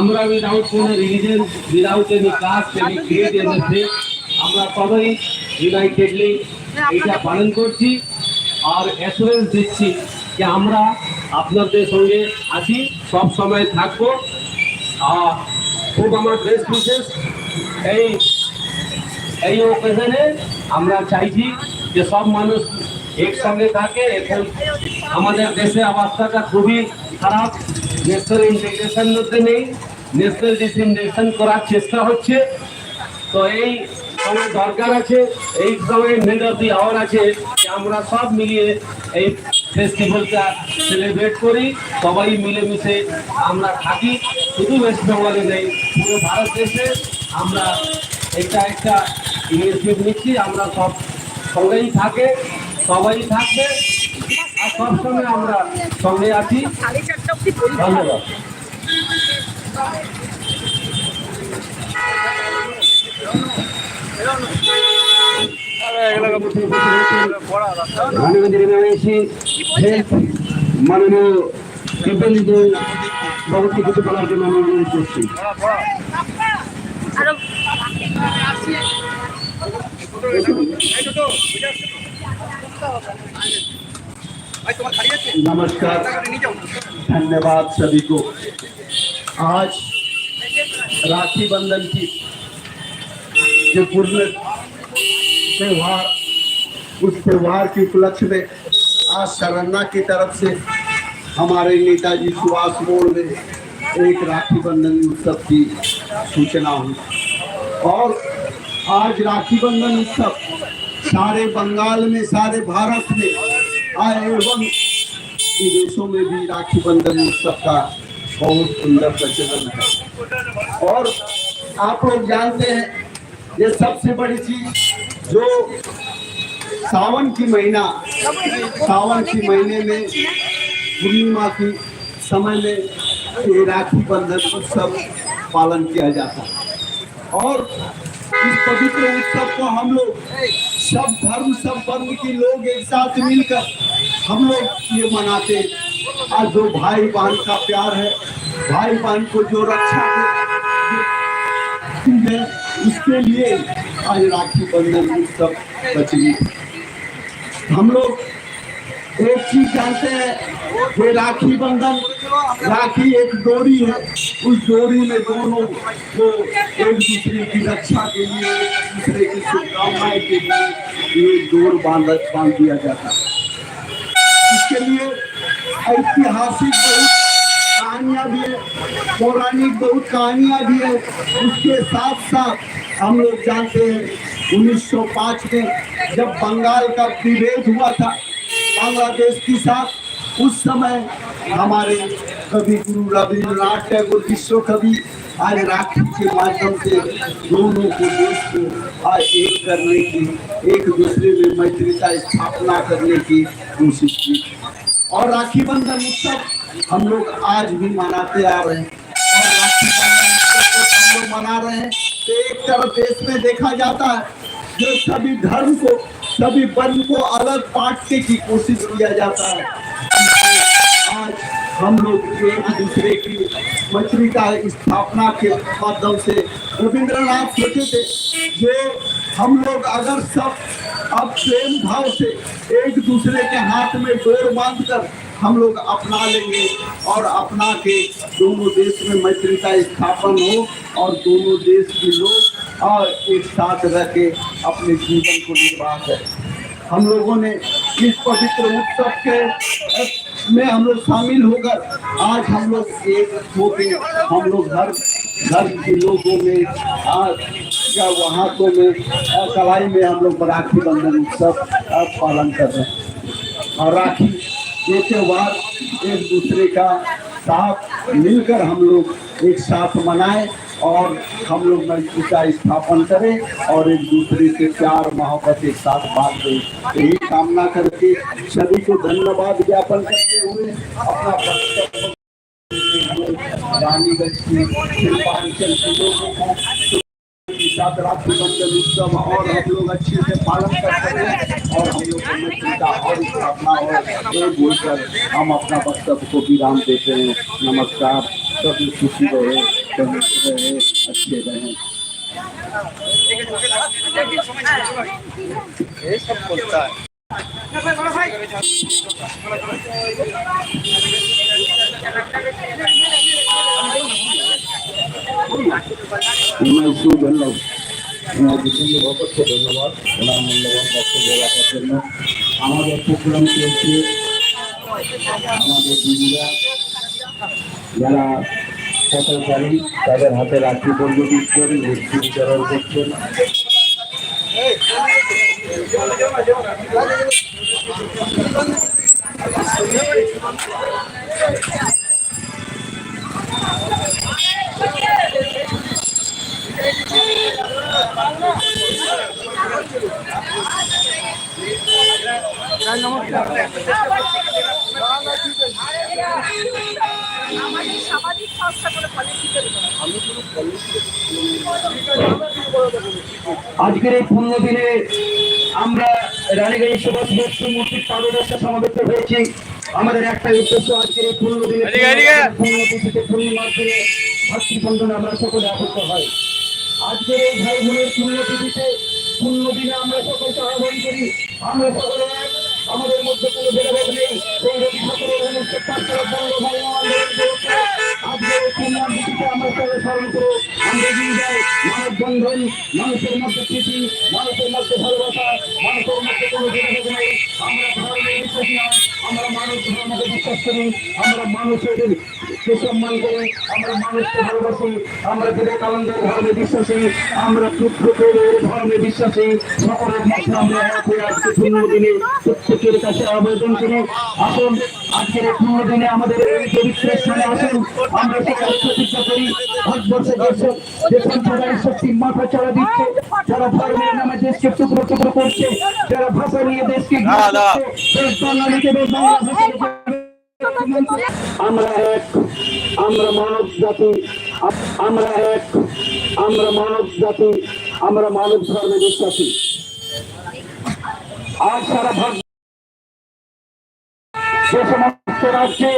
আমরা উইদাউট কোনো religion without any caste any create energy আমরা সবাই ইউনাইটেডলি এইটা পালন করছি আর অ্যাসুরেন্স দিচ্ছি যে আমরা আপনাদের সঙ্গে আছি সব সময় থাকব আর খুব আমার বেস্ট বিশেষ এই এই ওকেশনে আমরা চাইছি যে সব মানুষ একসঙ্গে থাকে এখন আমাদের দেশের অবস্থাটা খুবই খারাপ। ন্যাশনাল ইন্টিগ্রেশন মধ্যে নেই। ন্যাশনাল ডিসইন্টিগ্রেশন করার চেষ্টা হচ্ছে। তো এই সময় দরকার আছে, এই সময় মিড অফ দি আওয়ার আছে। যে আমরা সব মিলিয়ে এই ফেস্টিভ্যালটা সেলিব্রেট করি। সবাই মিলেমিশে আমরা থাকি। শুধু ওয়েস্ট বেঙ্গলে নেই, পুরো ভারত দেশে আমরা এটা একটা ইনিশিয়েটিভ নিচ্ছি। আমরা সব সঙ্গেই থাকে। সবাই থাকবে আর সবসময় আমরা সঙ্গে আছি। ধন্যবাদ। মাননীয় এসে মাননীয় বাবুকে কিছু বলার জন্য আমি অনুরোধ করছি। আরও नमस्कार। धन्यवाद सभी को। आज राखी बंधन की जो पूर्ण त्योहार, उस त्योहार के उपलक्ष्य में आज शरणा की तरफ़ से हमारे नेताजी सुभाष मोड़ में एक राखी बंधन उत्सव की सूचना हुई। और आज राखी बंधन उत्सव सारे बंगाल में, सारे भारत में एवं विदेशों में भी राखी बंधन उत्सव का बहुत सुंदर प्रचलन है। और आप लोग जानते हैं, ये सबसे बड़ी चीज़ जो सावन की महीना, सावन की महीने में पूर्णिमा की समय में ये राखी बंधन उत्सव पालन किया जाता है। और इस पवित्र उत्सव को हम लोग, सब धर्म, सब वर्ग के लोग एक साथ मिलकर हम लोग ये मनाते। आज जो भाई बहन का प्यार है, भाई बहन को जो रक्षा है उसके लिए आज राखी बंधन उत्सव है। हम लोग एक चीज़ जानते हैं कि राखी बंधन, राखी एक डोरी है। उस डोरी में दोनों को एक दूसरे की रक्षा के लिए एक दूसरे की शुभकामनाएँ के लिए ये डोर बाँध बाँध दिया जाता है। इसके लिए ऐतिहासिक बहुत कहानियाँ भी है, पौराणिक बहुत कहानियाँ भी है। उसके साथ साथ हम लोग जानते हैं 1905 में जब बंगाल का विभेद हुआ था, बांग्लादेश के साथ उस समय हमारे कवि गुरु रविंद्रनाथ टैगोर विश्व कवि आज राखी के माध्यम से दोनों को देश को आज एक करने की, एक दूसरे में मैत्री का स्थापना करने की कोशिश की। और राखी बंधन उत्सव हम लोग आज भी मनाते आ रहे हैं। और राखी बंधन उत्सव को हम लोग मना रहे हैं। तो एक तरफ़ देश में देखा जाता है, जो सभी धर्म को, सभी वर्ण को अलग बांटने की कोशिश किया जाता है। आज हम लोग एक दूसरे की मैत्री का स्थापना के माध्यम से रविंद्रनाथ सोचे थे जो हम लोग अगर सब अब प्रेम भाव से एक दूसरे के हाथ में डोर बाँध कर हम लोग अपना लेंगे और अपना के दोनों देश में मैत्री का स्थापन हो और दोनों देश के लोग और एक साथ रह के अपने जीवन को निर्वाह करें। हम लोगों ने इस पवित्र उत्सव के में हम लोग शामिल होकर आज हम लोग एक होके हम लोग हर घर के लोगों में, आज या वहाँ में, और कलाई में हम लोग राखी बंधन उत्सव पालन कर रहे हैं। और राखी ये त्योहार एक दूसरे का साथ मिलकर हम लोग एक साथ मनाएँ। और हम लोग मैत्री का स्थापन करें और एक दूसरे से प्यार, मोहब्बत एक साथ बांट। दें यही कामना करके सभी को धन्यवाद ज्ञापन करते हुए अपना उत्सव और हम लोग अच्छे से पालन करते हैं और हम लोग को और बोलकर हम अपना वक्तव्य को विराम देते हैं। नमस्कार। सभी खुशी रहे तंदुरुस्त रहे अच्छे रहें ইমাই সুবল্লভ আমার বিশেষ অপরকে ধন্যবাদ ওনার মূল্যবান বক্তব্য রাখার জন্য আমাদের প্রোগ্রাম চলছে আমাদের দিদিরা যারা ফসলকারী তাদের হাতে রাখি বন্ধ দিচ্ছেন মিষ্টি বিতরণ করছেন। আমাদের সামাজিক সংস্থা করে পলিটিক্যাল আজকের এই পূর্ণ দিনে আমরা রানীগঞ্জ সুভাষ বসু মূর্তির পাদদর্শা সমাবেত হয়েছি। আমাদের একটাই উদ্দেশ্য আজকের এই পূর্ণ দিনে পূর্ণ তিথিতে পূর্ণিমার দিনে ভাতৃবন্ধনে আমরা সকলে আবদ্ধ হয়। আজকের এই ভাই বোনের পূর্ণ পূর্ণ দিনে আমরা সকলকে আহ্বান করি। আমরা সকলে আমাদের মধ্যে কোনো ভেদাভেদ নেই। ঠাকুরের অনুষ্ঠান করছে আজকের এই পূর্ণ তিথিতে আমরা সবাই স্মরণ করে আমরা এগিয়ে যাই মানব বন্ধন মানুষের মধ্যে প্রীতি মানুষের মধ্যে ভালোবাসা মানুষের মধ্যে কোনো ভেদাভেদ নেই আমরা ধর্মে আমরা মানুষ ধর্মকে বিশ্বাস করি আমরা মানুষের কে সম্মান করি আমরা মানুষকে ভালোবাসি আমরা বিবেকানন্দের ধর্মে বিশ্বাসী আমরা পুত্রকের সকলের মধ্যে আমরা এক আজকে দিনে প্রত্যেকের কাছে আবেদন করি আসুন আজকের দিনে আমাদের পবিত্র স্থানে আসুন আমরা সকলে প্রতিজ্ঞা করি ভারতবর্ষের দেশ দেশের সবাই শক্তি মাথা চাড়া দিচ্ছে যারা ধর্মের নামে দেশকে টুকরো টুকরো করছে যারা ভাষা নিয়ে দেশকে ঘৃণা করছে, দেশ বাঙালিকে বেশ বাংলা ভাষাকে আমরা এক আমরা মানব জাতি আমরা এক আমরা মানব জাতি আমরা মানব ধর্মে বিশ্বাসী আজ সারা ভারত যে সমস্ত রাজ্যে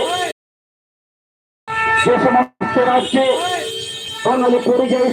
যে সমস্ত রাজ্যে বাঙালি পরিযায়ী